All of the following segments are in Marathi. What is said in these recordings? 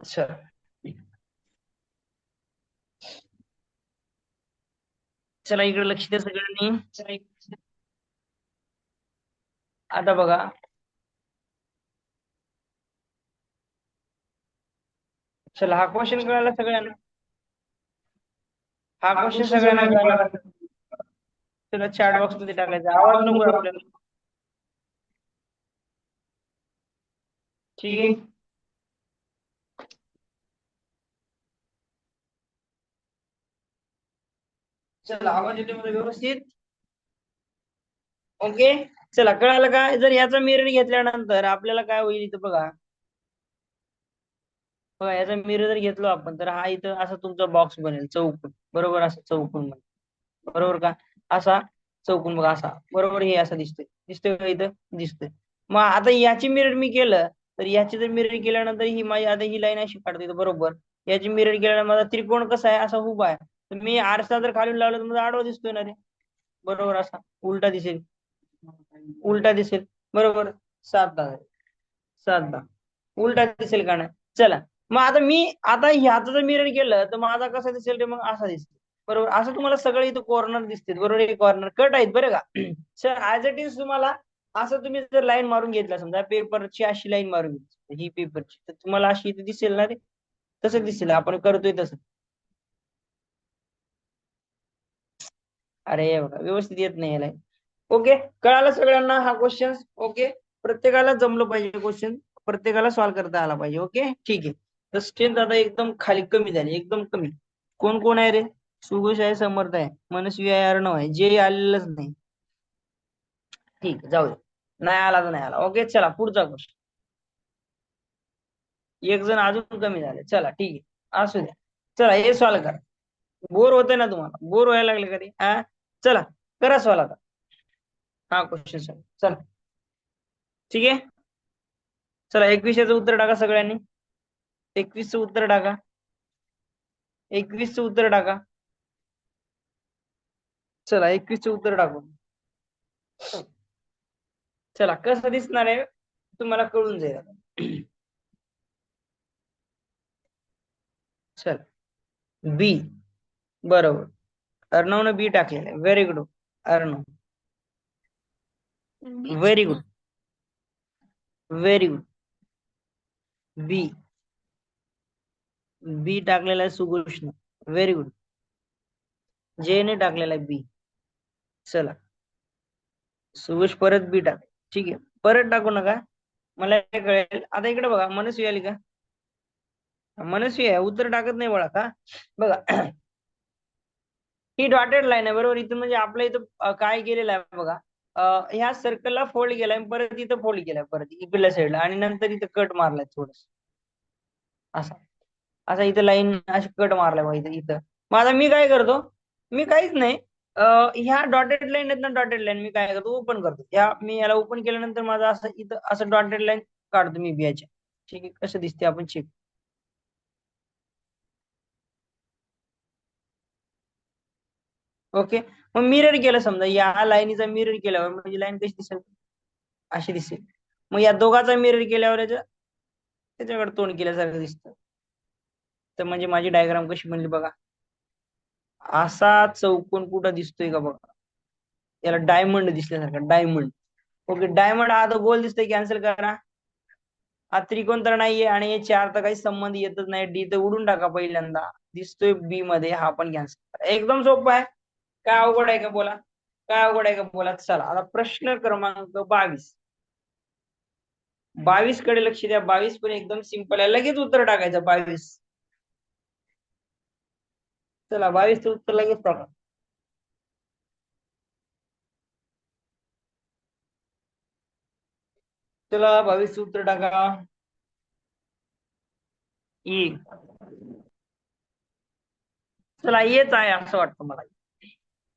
चल चला इकडे लक्ष द्या सगळ्यांनी. आता बघा. चला हा क्वेश्चन कळाला सगळ्यांना? हा क्वेश्चन सगळ्यांना कळाला? चला चॅट बॉक्समध्ये टाकायचा. आवाज नको आपल्याला. ठीक आहे? चला आवाज येतो मला व्यवस्थित. ओके चला कळालं का? जर याचा मिरर घेतल्यानंतर आपल्याला काय होईल इथं बघा. बघा याचा मिरर जर घेतलो आपण तर हा इथं असा तुमचा बॉक्स बनेल चौकून. बरोबर असं चौकून बनेल. बरोबर का? असा चौकून बघा असा. बरोबर हे असं दिसतोय. दिसतोय का इथं? दिसतोय. मग आता याची मिरर मी केलं तर याची जर मिरर केल्यानंतर ही माझी आता ही लाईन अशी काढतो बरोबर. याची मिरर केल्यानंतर माझा त्रिकोण कसा आहे? असा उभा आहे. तर मी आरसा जर खालून लावला तर माझा आडवा दिसतोय ना रे. बरोबर असा. उलटा दिसेल. उलटा दिसेल. बरोबर. सात दहा. सात दहा. उलटा दिसेल का नाही? चला. मग आता मी आता ह्याचं जर मिरर केलं तर माझा कसा दिसेल रे? मग असा दिसेल. बरोबर. असं तुम्हाला सगळं इथं कॉर्नर दिसते बरोबर? हे कॉर्नर कट आहेत बरं का? सर ऍज इट इज तुम्हाला असं तुम्ही जर लाईन मारून घेतला समजा पेपरची अशी लाईन मारून घेतली ही पेपरची तर तुम्हाला अशी इथे दिसेल ना रे? तसं दिसेल. आपण करतोय तसं. अरे बघा व्यवस्थित येत नाही लाईन ओके कळालं सगळ्यांना हा क्वेश्चन ओके प्रत्येकाला जमलं पाहिजे क्वेश्चन प्रत्येकाला सॉल्व्ह करता आला पाहिजे ओके ठीक आहे. तर स्ट्रेंथ आता एकदम खाली कमी झाली एकदम कमी. कोण कोण आहे रे? सुगोष आहे समर्थ आहे. मनस्वी आहे अर्णव आहे. जे आलेलंच नाही. ठीक जाऊ दे नाही आला तर नाही आला. ओके चला पुढचा क्वेश्चन एक जण अजून कमी झाले. चला ठीक आहे. असू द्या. चला हे सॉल्व करा. बोर होते ना तुम्हाला. बोर व्हायला लागले कधी? हा? चला करा सवाल आता. हा क्वेश्चन सर चला. ठीक आहे? चला एकविसाचं उत्तर टाका सगळ्यांनी. एकवीसचं उत्तर टाका. एकवीसचं उत्तर टाका. चला एकवीसचं उत्तर टाकू. चला कसं दिसणार आहे तुम्हाला कळून जाईल चल. बी बरोबर. अर्णवनं बी टाकलेलं आहे. Very good Arnav. Very good very good B B टाकलेला आहे सुघोषनं. व्हेरी गुड जे ने टाकलेला आहे बी चला. सुघोष परत बी टाक. ठीक आहे. परत टाकू नका. मला कळेल. आता इकडे बघा. मनस्वी आली का? मनस्वी आहे. उत्तर टाकत नाही बघा का? बघा. ही डॉटेड लाईन आहे बरोबर? इथं म्हणजे आपल्या इथं काय केलेलं आहे बघा. ह्या सर्कलला फोल्ड केलाय परत इथं फोल्ड केलाय परत इकडल्या साईडला आणि नंतर इथं कट मारलाय थोडस. असा. असा इथं लाईन अशी कट मारलाय बघा इथं इथं. मग आता मी काय करतो? मी काहीच नाही. ह्या डॉटेड लाईन आहेत ना डॉटेड लाईन मी काय करतो? ओपन करतो. ह्या मी याला ओपन केल्यानंतर माझा असं इथं असं डॉटेड लाईन काढतो मी बियाच्या ठीक आहे? कसं दिसते आपण चेक ओके? मग मिरर केलं समजा या लाईनीचा मिरर केल्यावर म्हणजे लाईन कशी दिसेल? अशी दिसेल. मग या दोघाचा मिरर केल्यावर याच्या त्याच्याकडे तोंड केल्यासारखं दिसतं. तर म्हणजे माझी डायग्राम कशी म्हणली बघा. असा चौकोन कुठं दिसतोय का बघा? याला डायमंड दिसल्यासारखं डायमंड ओके डायमंड हा तर गोल दिसतोय कॅन्सल करा. हा त्रिकोण तर नाहीये आणि हे चार तर काही संबंध येतच नाही. डी तर उडून टाका पहिल्यांदा. दिसतोय बी मध्ये हा पण कॅन्सल करा. एकदम सोपं आहे. काय अवघड आहे का बोला? काय अवघड आहे का बोला? चला आता प्रश्न क्रमांक बावीस. बावीसकडे लक्ष द्या. बावीस पण एकदम सिंपल आहे. लगेच उत्तर टाकायचं बावीस. चला बावीस उत्तर लगेच टाका. चला बावीस उत्तर टाका. एक. चला येच आहे असं वाटतं मला.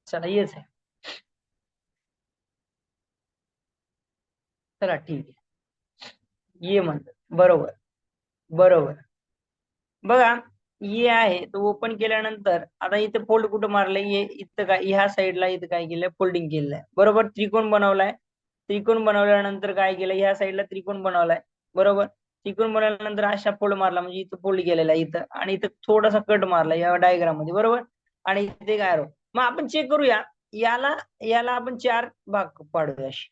चला येच आहे. चला ठीक आहे. ये म्हणतात बरोबर. बरोबर. बघा ये आहे तो ओपन केल्यानंतर आता इथं फोल्ड कुठं मारलंय? ये इथं काय ह्या साईडला इथं काय केलंय? फोल्डिंग केलेलं आहे बरोबर? त्रिकोण बनवलाय. त्रिकोण बनवल्यानंतर काय केलं? ह्या साईडला त्रिकोण बनवलाय. बरोबर? त्रिकोण बनवल्यानंतर अशा फोल्ड मारला म्हणजे इथं फोल्ड केलेला आहे इथं. आणि इथं थोडासा कट मारला या डायग्राममध्ये. बरोबर? आणि इथे काय राहू मग आपण चेक करूया. याला याला आपण चार भाग पाडूया अशी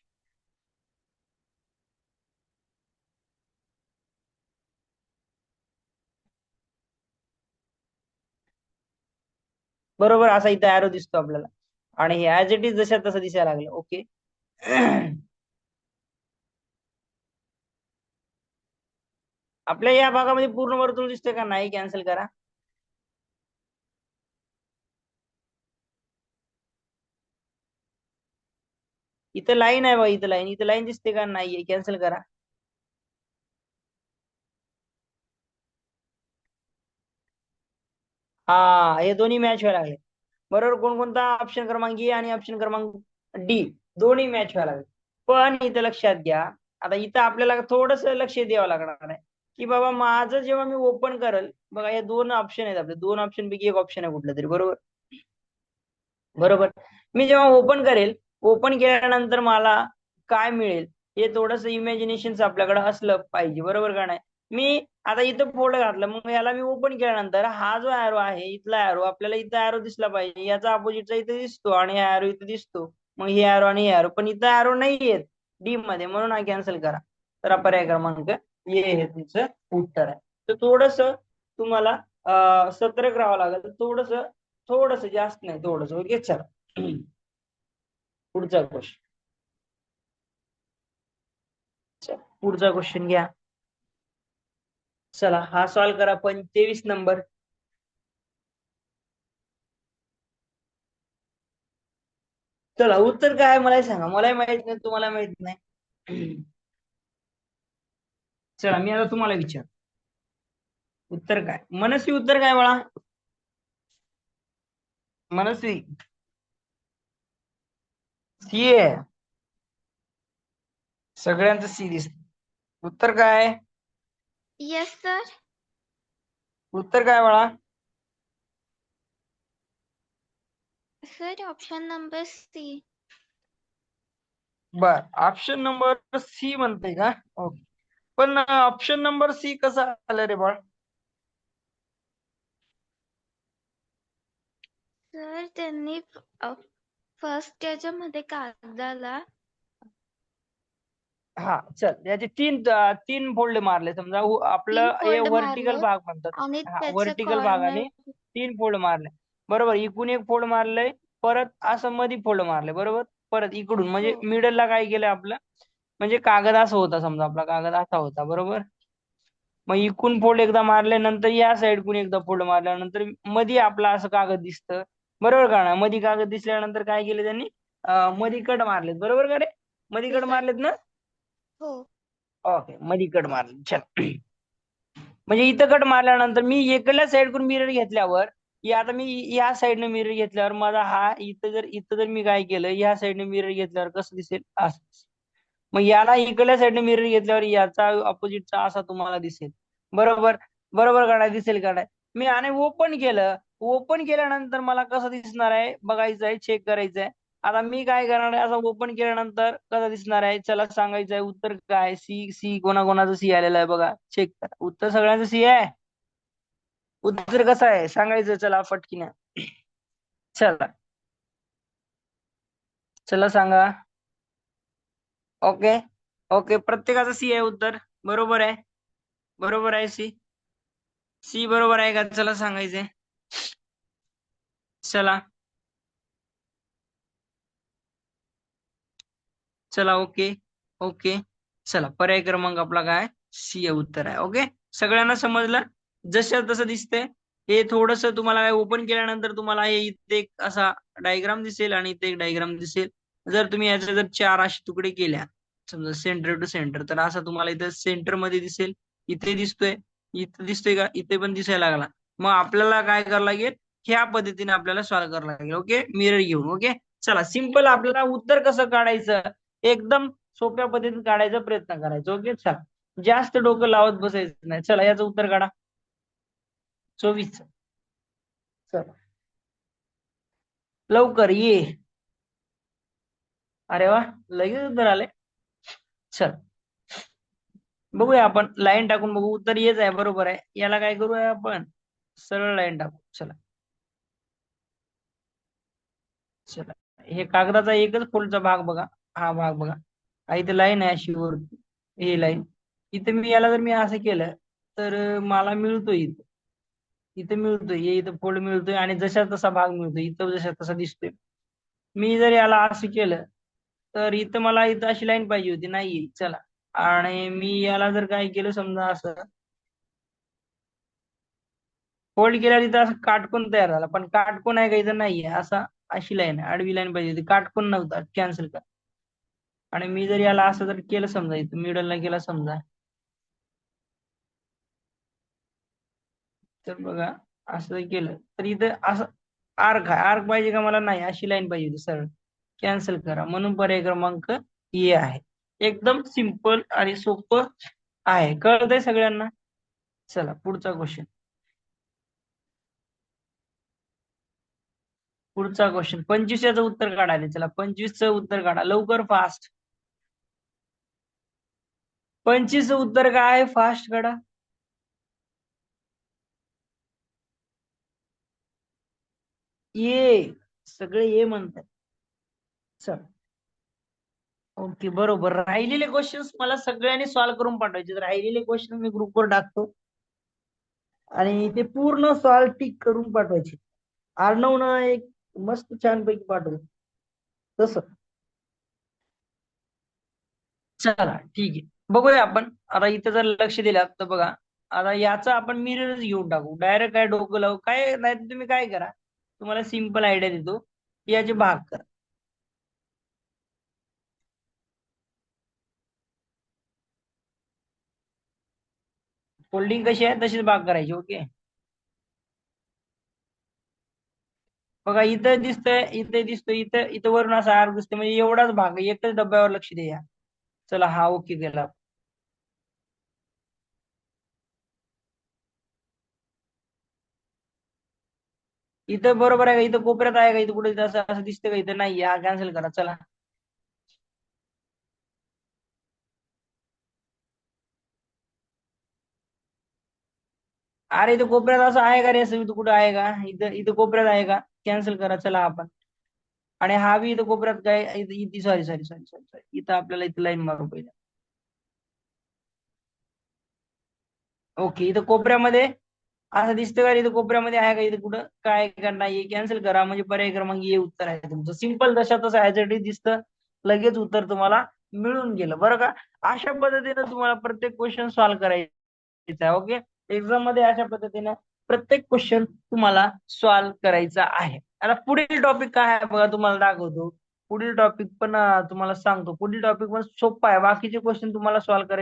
बरोबर असा इथं अॅरो दिसतो आपल्याला. आणि हे ऍज इट इज जशा तसं दिसायला लागलं. ओके आपल्या या भागामध्ये पूर्ण वर्तुळ दिसतंय का? नाही कॅन्सल करा. इथं लाईन आहे बा इथं लाईन इथं लाईन दिसते का? नाहीये. कॅन्सल करा. हा हे दोन्ही मॅच व्हायला लागले. बरोबर? कोणकोणता ऑप्शन क्रमांक ए आणि ऑप्शन क्रमांक डी दोन्ही मॅच व्हायला लागले. पण इथं लक्षात घ्या. आता इथं आपल्याला थोडस लक्ष द्यावं लागणार आहे. की बाबा माझं जेव्हा मी ओपन करल बघा हे दोन ऑप्शन आहेत आपले. दोन ऑप्शन पैकी एक ऑप्शन आहे कुठलं तरी. बरोबर? बरोबर. मी जेव्हा ओपन करेल ओपन केल्यानंतर मला काय मिळेल? हे थोडस इमॅजिनेशन आपल्याकडे असलं पाहिजे बरोबर का नाही? मी आता इथं फोल्ड घातलं मग याला मी ओपन केल्यानंतर हा जो अॅरो आहे इथला अॅरो आपल्याला इथं अॅरो दिसला पाहिजे याचा अपोजिटचा इथे दिसतो आणि हा अॅरो इथे दिसतो मग हे अॅरो आणि हे अॅरो पण इथं अॅरो नाही येत डी मध्ये म्हणून हा कॅन्सल करा. तर पर्याय क्रमांक ये हे तुमचं उत्तर आहे. तर थोडस तुम्हाला सतर्क राहावं लागेल. थोडस थोडस जास्त नाही थोडस ओके चला पुढचा क्वेश्चन पुढचा क्वेश्चन घ्या. चला हा सॉल्व करा पण तेवीस नंबर चला उत्तर काय मला मलाही सांगा. मलाही माहीत नाही तुम्हाला माहीत नाही. चला मी आता तुम्हाला विचार उत्तर काय? मनस्वी उत्तर काय मला मनस्वी. सी आहे सगळ्यांचं सी दिसत उत्तर काय येस सर उत्तर काय बाळा सर ऑप्शन नंबर सी बर ऑप्शन नंबर सी म्हणते का ओके पण ऑप्शन नंबर सी कसा आलं रे बाळ सर त्यांनी फर्स्ट याच्यामध्ये कागदाला हा चल. याचे तीन तीन फोल्ड मारले. समजा उ- आपलं तीन हे fold व्हर्टिकल मारले भाग म्हणतात. आणि हा भागाने corner- तीन फोल्ड मारले. बरोबर? इकडून एक फोल्ड मारलंय परत असं मध्ये फोल्ड मारले बरोबर? परत इकडून. म्हणजे हो. मिडलला काय केलं आपलं? म्हणजे कागद असा होता समजा आपला. कागद असा होता. बरोबर? मग इकून फोल्ड एकदा मारले नंतर या साईडकून एकदा फोल्ड मारल्यानंतरमध्ये आपला असं कागद दिसतं. बरोबर का ना मध्ये कागद दिसल्यानंतर काय केलं त्यांनी? अं, मध्ये कट मारलेत. बरोबर का रे? मध्ये कट. मारलेत ना? हो. ओके मध्ये कट मारले. चल म्हणजे इथं कट मारल्यानंतर मी इकडल्या साईडकडून मिरर घेतल्यावर आता मी या साईडने मिरर घेतल्यावर माझा हा इथं जर इथं जर मी काय केलं या साईडने मिरर घेतल्यावर कसं दिसेल? असं मग याला इकडल्या साईडने मिरर घेतल्यावर याचा अपोजिटचा असा तुम्हाला दिसेल. बरोबर? बरोबर का नाही? दिसेल का नाही? मी आणि ओपन केलं. ओपन केल्यानंतर मला कसं दिसणार आहे? बघायचं आहे चेक करायचं आहे. आता मी काय करणार आहे? असं ओपन केल्यानंतर कसं दिसणार आहे? चला सांगायचं आहे उत्तर काय? सी सी कोणाकोणाचं सी आलेलं आहे बघा. चेक करा. उत्तर सगळ्यांचं सी आहे? उत्तर कसं आहे? सांगायचं चला फटकिन. चला. चला सांगा. ओके. ओके प्रत्येकाचं सी आहे उत्तर. बरोबर आहे? बरोबर आहे सी? सी बरोबर आहे का? चला सांगायचंय. चला. चला ओके ओके. चला पर्याय क्रमांक आपला काय? सी उत्तर आहे ओके? सगळ्यांना समजलं? जशा तसं दिसतंय. हे थोडस तुम्हाला काय ओपन केल्यानंतर तुम्हाला हे इथे एक असा डायग्राम दिसेल आणि इथे एक डायग्राम दिसेल. जर तुम्ही याचे जर चार असे तुकडे केल्या समजा सेंटर टू सेंटर तर असा तुम्हाला इथे सेंटरमध्ये दिसेल. इथे दिसतोय. इथे दिसतोय का? इथे पण दिसायला लागला. मग आपल्याला काय करावं लागेल? ह्या पद्धतीने आपल्याला सॉल्व्ह करावं लागेल. ओके मिरर घेऊन. ओके चला सिंपल आपल्याला उत्तर कसं काढायचं? एकदम सोप्या पद्धतीने काढायचा प्रयत्न करायचा. ओके चला. जास्त डोकं लावत बसायचं नाही. चला याचं उत्तर काढा. चोवीस. चला. लवकर ये. अरे वा लगेच उत्तर आले. चल. बघूया आपण. लाईन टाकून बघू. उत्तर येच आहे. बरोबर आहे. याला काय करूया आपण? सरळ लाईन टाकू. चला. चला. हे कागदाचा एकच फोल्डचा भाग बघा. हा भाग बघा. हा इथे लाईन आहे अशी वरती. हे लाईन. इथे मी याला जर मी असं केलं तर मला मिळतोय इथं. इथं मिळतोय. हे इथं फोल्ड मिळतोय आणि जशा तसा भाग मिळतोय. इथं जशा तसा दिसतोय. मी जर याला असं केलं तर इथं मला इथं अशी लाईन पाहिजे होती. नाहीये. चला. आणि मी याला जर काय केलं समजा असं फोल्ड केल्यावर इथं असं काटकोन तयार झाला. पण काटकोन आहे का इथं नाहीये. असा अशी लाईन आहे. आडवी लाईन पाहिजे होती. काटकोन नव्हता. कॅन्सल कर. आणि मी जर याला असं जर केलं समजा इथं मिडलला केला समजा. तर बघा असं जर केलं तर इथं असं आर्क आहे. आर्क पाहिजे का मला? नाही. अशी लाईन पाहिजे होती. सरळ. कॅन्सल करा. म्हणून पर्याय क्रमांक ए आहे. एकदम सिंपल आणि सोपं आहे. कळतंय सगळ्यांना? चला पुढचा क्वेश्चन पुढचा क्वेश्चन पंचवीस याचं उत्तर काढायला चला पंचवीसचं उत्तर काढा. लवकर फास्ट पंचवीसचं उत्तर काय? आहे फास्ट काढा. ये सगळे ये म्हणतात. चल. ओके बरोबर. राहिलेले क्वेश्चन्स मला सगळ्यांनी सॉल्व्ह करून पाठवायचे. तर राहिलेले क्वेश्चन मी ग्रुपवर टाकतो. आणि ते पूर्ण सॉल्व टिक करून पाठवायचे. अर्णवनं एक मस्त छान पैकी तस. चला ठीक आहे. बघूया आपण. आता इथं जर लक्ष दिलं तर बघा. आता याचा आपण मिररच घेऊन टाकू. डायरेक्ट काय डोकं लावू? काय नाही तुम्ही काय करा? तुम्हाला सिंपल आयडिया देतो. याचे भाग करा. फोल्डिंग कशी आहे? तशीच भाग करायची ओके बघा इथं दिसतंय इथं दिसतोय इथं इथं वरून असा आर दिसतोय. म्हणजे एवढाच भाग एकच डब्यावर लक्ष द्या. चला हा ओके केला इथं बरोबर आहे का? इथं कोपऱ्यात आहे का? इथं कुठे असं असं दिसतंय का? इथं नाही हा कॅन्सल करा. चला. अरे इथं कोपऱ्यात असं आहे का रे? असं इथं कुठं आहे का? इथं इथं कोपऱ्यात आहे का? कॅन्सल करा चला आपण. आणि हा बी इथं कोपऱ्यात काय? इथं sorry sorry sorry sorry sorry इथं आपल्याला इथं लाईन मारू पहिला. ओके इथं कोपऱ्यामध्ये असं दिसतं का रे? इथं कोपऱ्यामध्ये आहे का? इथं कुठं? काय का नाही कॅन्सल करा. म्हणजे पर्याय क्रमांक ये उत्तर आहे तुमचं. सिंपल तशा तसं ऍज इट इज दिसतं. लगेच उत्तर तुम्हाला मिळून गेलं. बरं का? अशा पद्धतीनं तुम्हाला प्रत्येक क्वेश्चन सॉल्व्ह करायचा ओके एक्झाममध्ये अशा पद्धतीने प्रत्येक क्वेश्चन तुम्हाला सॉल्व्ह करायचा आहे. आता पुढील टॉपिक काय आहे बघा तुम्हाला दाखवतो. पुढील टॉपिक पण तुम्हाला सांगतो. पुढील टॉपिक पण सोपा आहे. बाकीचे क्वेश्चन तुम्हाला सॉल्व्ह करायचे